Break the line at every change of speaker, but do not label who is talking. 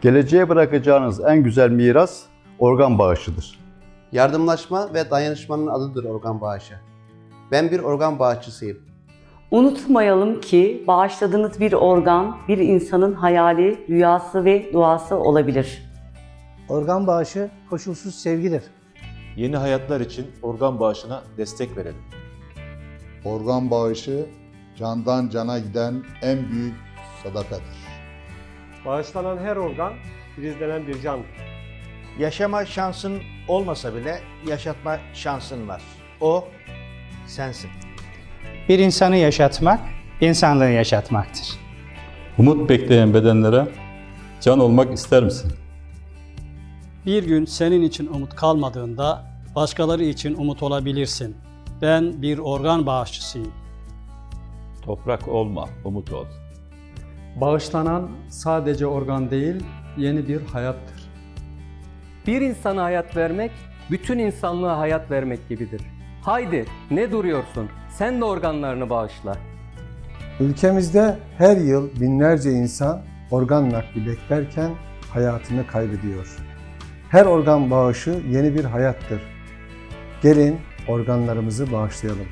Geleceğe bırakacağınız en güzel miras organ bağışıdır.
Yardımlaşma ve dayanışmanın adıdır organ bağışı. Ben bir organ bağışçısıyım.
Unutmayalım ki bağışladığınız bir organ bir insanın hayali, rüyası ve duası olabilir.
Organ bağışı koşulsuz sevgidir.
Yeni hayatlar için organ bağışına destek verelim.
Organ bağışı candan cana giden en büyük sadakadır.
Bağışlanan her organ filizlenen bir candır.
Yaşama şansın olmasa bile yaşatma şansın var. O sensin.
Bir insanı yaşatmak, insanlığı yaşatmaktır.
Umut bekleyen bedenlere can olmak ister misin?
Bir gün senin için umut kalmadığında başkaları için umut olabilirsin. Ben bir organ bağışçısıyım.
Toprak olma, umut ol.
Bağışlanan sadece organ değil, yeni bir hayattır.
Bir insana hayat vermek, bütün insanlığa hayat vermek gibidir. Haydi ne duruyorsun? Sen de organlarını bağışla.
Ülkemizde her yıl binlerce insan organ nakli beklerken hayatını kaybediyor. Her organ bağışı yeni bir hayattır. Gelin organlarımızı bağışlayalım.